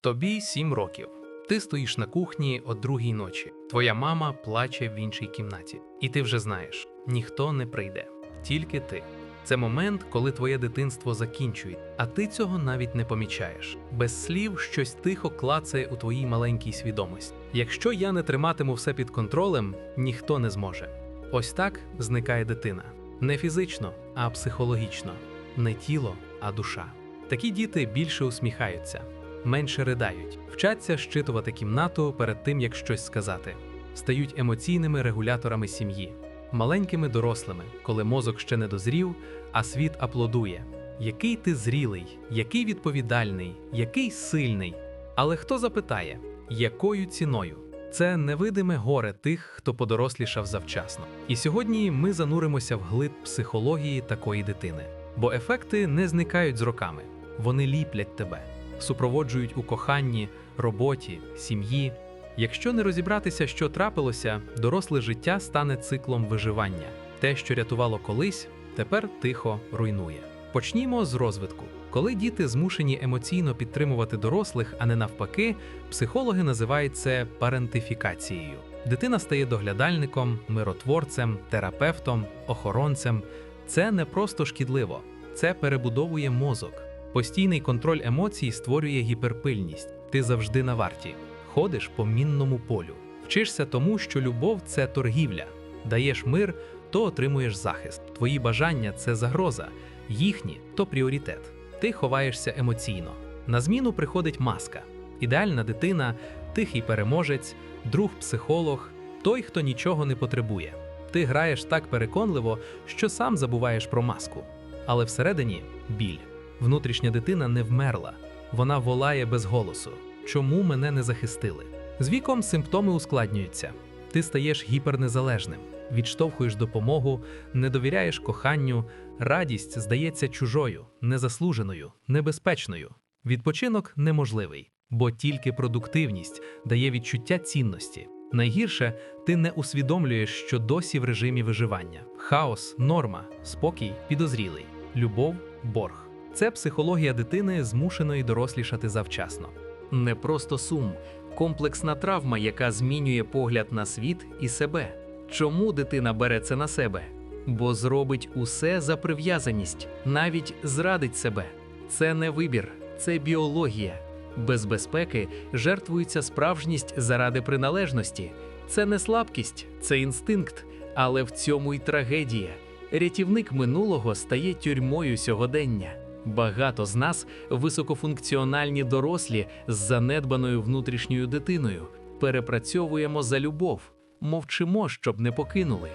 Тобі сім років. Ти стоїш на кухні о другій ночі. Твоя мама плаче в іншій кімнаті. І ти вже знаєш, ніхто не прийде, тільки ти. Це момент, коли твоє дитинство закінчує, а ти цього навіть не помічаєш. Без слів щось тихо клацає у твоїй маленькій свідомості. Якщо я не триматиму все під контролем, ніхто не зможе. Ось так зникає дитина. Не фізично, а психологічно, не тіло, а душа. Такі діти більше усміхаються, менше ридають, вчаться щитувати кімнату перед тим, як щось сказати, стають емоційними регуляторами сім'ї, маленькими дорослими, коли мозок ще не дозрів, а світ аплодує. Який ти зрілий, який відповідальний, який сильний. Але хто запитає, якою ціною? Це невидиме горе тих, хто подорослішав завчасно. І сьогодні ми зануримося в глиб психології такої дитини. Бо ефекти не зникають з роками, вони ліплять тебе, супроводжують у коханні, роботі, сім'ї. Якщо не розібратися, що трапилося, доросле життя стане циклом виживання. Те, що рятувало колись, тепер тихо руйнує. Почнімо з розвитку. Коли діти змушені емоційно підтримувати дорослих, а не навпаки, психологи називають це парентифікацією. Дитина стає доглядальником, миротворцем, терапевтом, охоронцем. Це не просто шкідливо, це перебудовує мозок. Постійний контроль емоцій створює гіперпильність. Ти завжди на варті, ходиш по мінному полю. Вчишся тому, що любов це торгівля. Даєш мир, то отримуєш захист. Твої бажання це загроза, їхні то пріоритет. Ти ховаєшся емоційно. На зміну приходить маска. Ідеальна дитина, тихий переможець, друг-психолог, той, хто нічого не потребує. Ти граєш так переконливо, що сам забуваєш про маску. Але всередині біль. Внутрішня дитина не вмерла. Вона волає без голосу. Чому мене не захистили? З віком симптоми ускладнюються. Ти стаєш гіпернезалежним, відштовхуєш допомогу, не довіряєш коханню, радість здається чужою, незаслуженою, небезпечною. Відпочинок неможливий, бо тільки продуктивність дає відчуття цінності. Найгірше, ти не усвідомлюєш, що досі в режимі виживання. Хаос, норма, спокій, підозрілий, любов, борг. Це психологія дитини, змушеної дорослішати завчасно. Не просто сум, комплексна травма, яка змінює погляд на світ і себе. Чому дитина бере це на себе? Бо зробить усе за прив'язаність, навіть зрадить себе. Це не вибір, це біологія. Без безпеки жертвується справжність заради приналежності. Це не слабкість, це інстинкт, але в цьому й трагедія. Рятівник минулого стає тюрмою сьогодення. Багато з нас високофункціональні дорослі з занедбаною внутрішньою дитиною. Перепрацьовуємо за любов, мовчимо, щоб не покинули,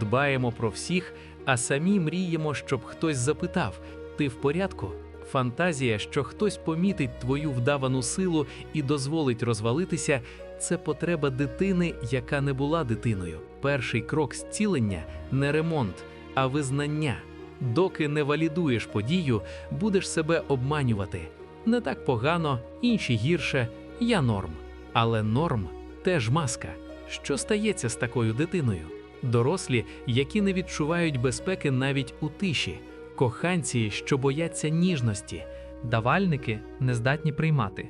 дбаємо про всіх, а самі мріємо, щоб хтось запитав: ти в порядку? Фантазія, що хтось помітить твою вдавану силу і дозволить розвалитися, це потреба дитини, яка не була дитиною. Перший крок зцілення не ремонт, а визнання. Доки не валідуєш подію, будеш себе обманювати. Не так погано, інші гірше, я норм. Але норм теж маска. Що стається з такою дитиною? Дорослі, які не відчувають безпеки навіть у тиші, коханці, що бояться ніжності, Давальники не здатні приймати.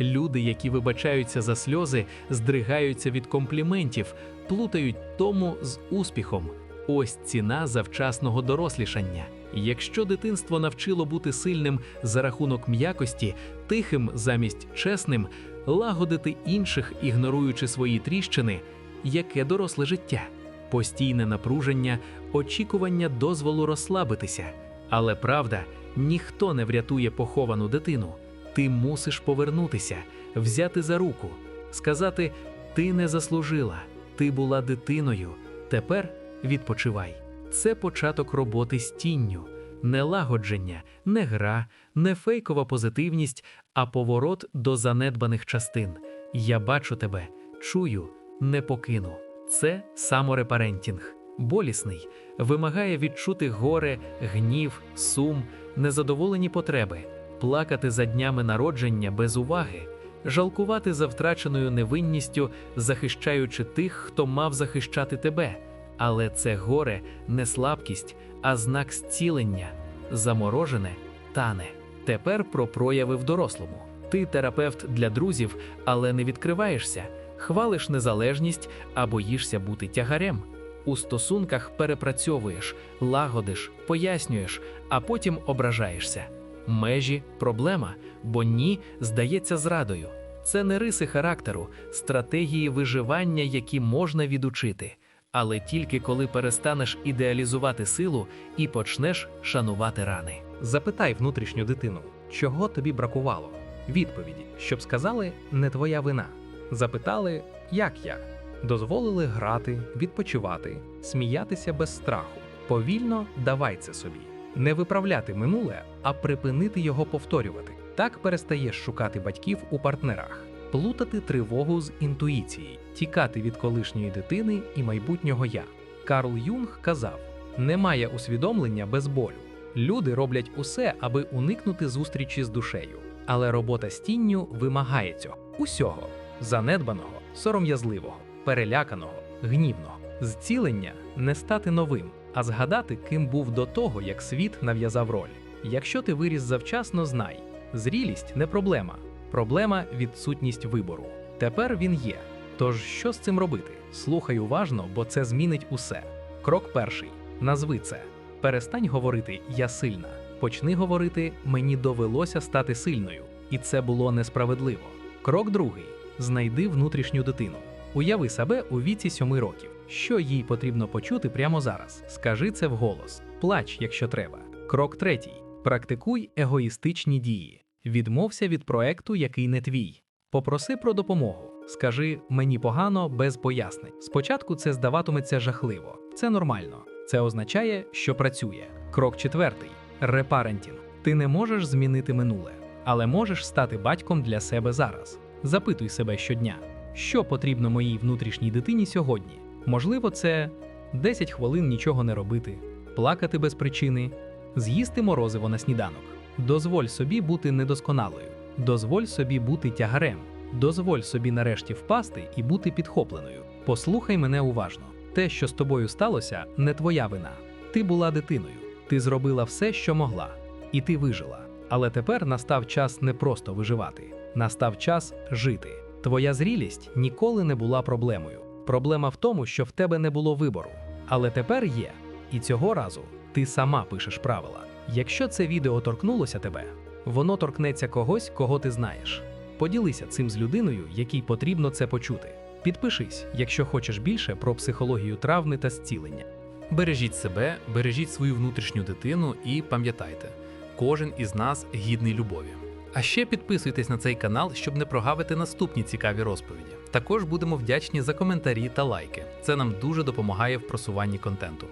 люди, які вибачаються за сльози, здригаються від компліментів, плутають тому з успіхом. Ось ціна завчасного дорослішання. Якщо дитинство навчило бути сильним за рахунок м'якості, тихим замість чесним, лагодити інших, ігноруючи свої тріщини, яке доросле життя, постійне напруження, очікування дозволу розслабитися. Але правда, ніхто не врятує поховану дитину. Ти мусиш повернутися, взяти за руку, сказати: Ти не заслужила, ти була дитиною. Тепер відпочивай. Це початок роботи з тінню, не лагодження, не гра, не фейкова позитивність, а поворот до занедбаних частин. Я бачу тебе, чую, не покину. Це саморепарентінг, болісний, вимагає відчути горе, гнів, сум, незадоволені потреби, плакати за днями народження без уваги, жалкувати за втраченою невинністю, захищаючи тих, хто мав захищати тебе. Але це горе не слабкість, а знак зцілення, заморожене тане. Тепер про прояви в дорослому. Ти терапевт для друзів, але не відкриваєшся, хвалиш незалежність, а боїшся бути тягарем. У стосунках перепрацьовуєш, лагодиш, пояснюєш, а потім ображаєшся. Межі проблема, бо ні здається зрадою. Це не риси характеру, стратегії виживання, які можна відучити, але тільки коли перестанеш ідеалізувати силу і почнеш шанувати рани. Запитай внутрішню дитину, чого тобі бракувало. Відповіді, щоб сказали не твоя вина. Запитали, як я. Дозволили грати, відпочивати, сміятися без страху. Повільно давай це собі. Не виправляти минуле, а припинити його повторювати. Так перестаєш шукати батьків у партнерах, плутати тривогу з інтуїцією, тікати від колишньої дитини і майбутнього я. Карл Юнг казав: немає усвідомлення без болю. Люди роблять усе, аби уникнути зустрічі з душею. Але робота з тінню вимагає цього усього занедбаного, сором'язливого, переляканого, гнівного. Зцілення не стати новим, а згадати, ким був до того, як світ нав'язав роль. Якщо ти виріс завчасно, знай, зрілість не проблема, проблема відсутність вибору. Тепер він є. Тож що з цим робити? Слухай уважно, бо це змінить усе. Крок перший: назви це. Перестань говорити Я сильна. Почни говорити Мені довелося стати сильною, і це було несправедливо. Крок другий: знайди внутрішню дитину. Уяви себе у віці сьоми років. Що їй потрібно почути прямо зараз? Скажи це вголос. Плач, якщо треба. Крок третій: практикуй егоїстичні дії. Відмовся від проекту, який не твій. Попроси про допомогу. Скажи мені погано без пояснень. Спочатку це здаватиметься жахливо. Це нормально. Це означає, що працює. Крок четвертий репарентінг. Ти не можеш змінити минуле, але можеш стати батьком для себе зараз. Запитуй себе щодня, що потрібно моїй внутрішній дитині сьогодні. Можливо, це 10 хвилин нічого не робити, плакати без причини, з'їсти морозиво на сніданок. Дозволь собі бути недосконалою, дозволь собі бути тягарем, дозволь собі нарешті впасти і бути підхопленою. Послухай мене уважно. Те, що з тобою сталося, не твоя вина. Ти була дитиною, ти зробила все, що могла, і ти вижила. Але тепер настав час не просто виживати, настав час жити. Твоя зрілість ніколи не була проблемою. Проблема в тому, що в тебе не було вибору. Але тепер є. І цього разу ти сама пишеш правила. Якщо це відео торкнулося тебе, воно торкнеться когось, кого ти знаєш. Поділися цим з людиною, якій потрібно це почути. Підпишись, якщо хочеш більше про психологію травми та зцілення. Бережіть себе, бережіть свою внутрішню дитину і пам'ятайте, кожен із нас гідний любові. А ще підписуйтесь на цей канал, щоб не прогавити наступні цікаві розповіді. Також будемо вдячні за коментарі та лайки. Це нам дуже допомагає в просуванні контенту.